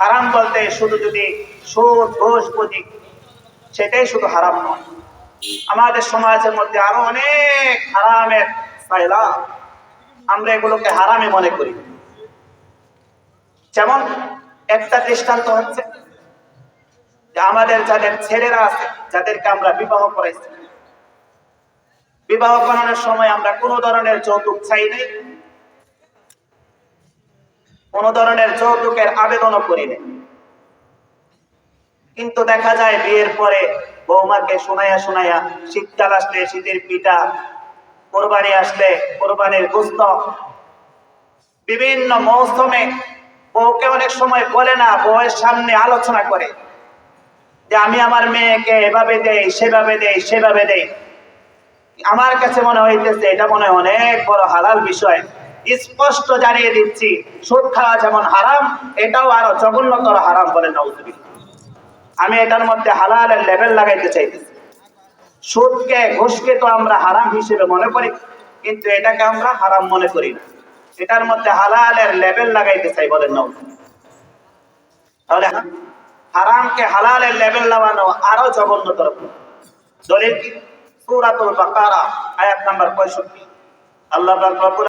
হারাম বলতে শুধু যদি সুদ, ঘোষ বুঝি সেটাই শুধু হারাম নয়। আমাদের সমাজের মধ্যে আরও অনেক হারামের ফায়লা আমরা এগুলোকে হারামে মনে করি। যেমন একটা দৃষ্টান্ত হচ্ছে যে আমাদের যাদের ছেলেরা আছে, যাদেরকে আমরা বিবাহ করাইছি, বিবাহ করানোর সময় আমরা কোনো ধরনের যৌতুক চাই নাই। কোনো ধরনের যৌতুকের আবেদনও করি নাই। কিন্তু দেখা যায় বিয়ের পরে বৌমাকে শোনাইয়া শোনাইয়া শীতকাল আসলে, শীতের পিঠা, কোরবানি আসলে, কোরবানির গোস্ত বিভিন্ন মৌসুমে বউকে অনেক সময় বলে না, বউয়ের সামনে আলোচনা করে যে আমি আমার মেয়েকে এভাবে দেই, সেভাবে দেই সেভাবে দেই। আমার কাছে মনে হইতেছে এটা মনে অনেক বড় হালাল বিষয়। স্পষ্ট জানিয়ে দিচ্ছি, সুদ খাওয়া যেমন হারাম, এটাও আরও জঘন্যতর হারাম বলে নৌজবি আমি এটার মধ্যে হালালের লেভেল লাগাইতে চাইতেছি। সুদকে, ঘুষকে তো আমরা হারাম হিসেবে মনে করি, কিন্তু এটাকে আমরা হারাম মনে করি না। এটার মধ্যে হালালের লেভেল লাগাইতে চাই বলেন নৌজবি তাহলে হারামকে হালালের লেভেল লাগানো আরও জঘন্যতর। দলিল কি? সূরাতুল বাকারা, আয়াত নাম্বার 65 আল্লাহ